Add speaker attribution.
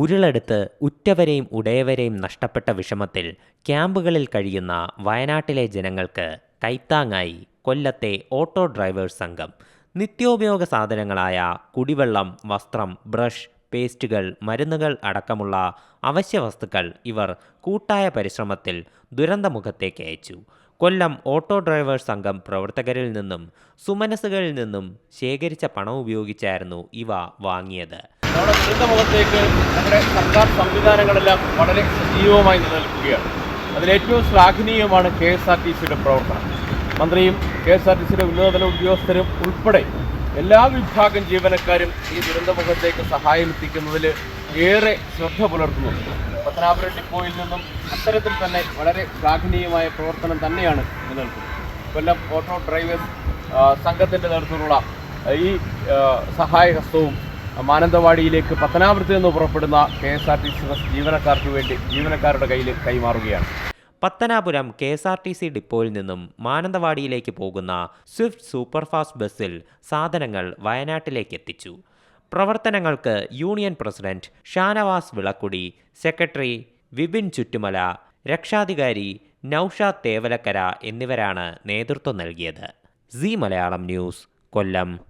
Speaker 1: ഉരുളെടുത്ത് ഉറ്റവരെയും ഉടയവരെയും നഷ്ടപ്പെട്ട വിഷമത്തിൽ ക്യാമ്പുകളിൽ കഴിയുന്ന വയനാട്ടിലെ ജനങ്ങൾക്ക് കൈത്താങ്ങായി കൊല്ലത്തെ ഓട്ടോ ഡ്രൈവേഴ്സ് സംഘം. നിത്യോപയോഗ സാധനങ്ങളായ കുടിവെള്ളം വസ്ത്രം ബ്രഷ് പേസ്റ്റുകൾ മരുന്നുകൾ അടക്കമുള്ള അവശ്യ വസ്തുക്കൾ ഇവർ കൂട്ടായ പരിശ്രമത്തിൽ ദുരന്തമുഖത്തേക്ക് അയച്ചു. കൊല്ലം ഓട്ടോ ഡ്രൈവേഴ്സ് സംഘം പ്രവർത്തകരിൽ നിന്നും സുമനസുകളിൽ നിന്നും ശേഖരിച്ച പണം ഉപയോഗിച്ചായിരുന്നു ഇവ വാങ്ങിയത്.
Speaker 2: നമ്മുടെ ദുരന്തമുഖത്തേക്ക് നമ്മുടെ സർക്കാർ സംവിധാനങ്ങളെല്ലാം വളരെ സജീവമായി നിലനിൽക്കുകയാണ്. അതിലേറ്റവും ശ്ലാഘനീയമാണ് കെ എസ് ആർ ടി സിയുടെ പ്രവർത്തനം. മന്ത്രിയും കെ എസ് ആർ ടി സിയുടെ ഉന്നതതല ഉദ്യോഗസ്ഥരും ഉൾപ്പെടെ എല്ലാ വിഭാഗം ജീവനക്കാരും ഈ ദുരന്തമുഖത്തേക്ക് സഹായം എത്തിക്കുന്നതിൽ ഏറെ ശ്രദ്ധ പുലർത്തുന്നുണ്ട്. പത്തനാപുരം ഡിപ്പോയിൽ നിന്നും അത്തരത്തിൽ തന്നെ വളരെ ശ്ലാഘനീയമായ പ്രവർത്തനം തന്നെയാണ് നിലനിൽക്കുന്നത്. കൊല്ലം ഓട്ടോ ഡ്രൈവേഴ്സ് സംഘത്തിന്റെ നേതൃത്വത്തിലുള്ള ഈ സഹായഹസ്തവും മാനന്തവാടിയിലേക്ക് പത്തനാപുരത്ത് നിന്ന് പുറപ്പെടുന്ന K S R T C bus ജീവനക്കാർക്ക് വേണ്ടി ജീവനക്കാരുടെ കയ്യിൽ കൈമാറുകയാണ്.
Speaker 1: Pathanapuram K S R T C ഡിപ്പോയിൽ നിന്നും മാനന്തവാടിയിലേക്ക് പോകുന്ന സ്വിഫ്റ്റ് സൂപ്പർഫാസ്റ്റ് ബസ്സിൽ സാധനങ്ങൾ വയനാട്ടിലേക്ക് എത്തിച്ചു. പ്രവർത്തനങ്ങൾക്ക് union president Shanavas Vilakkudi secretary Vipin Chuttumala രക്ഷാധികാരി നൌഷാദ് തേവലക്കര എന്നിവരാണ് നേതൃത്വം നൽകിയത്. C Malayalam news Kollam.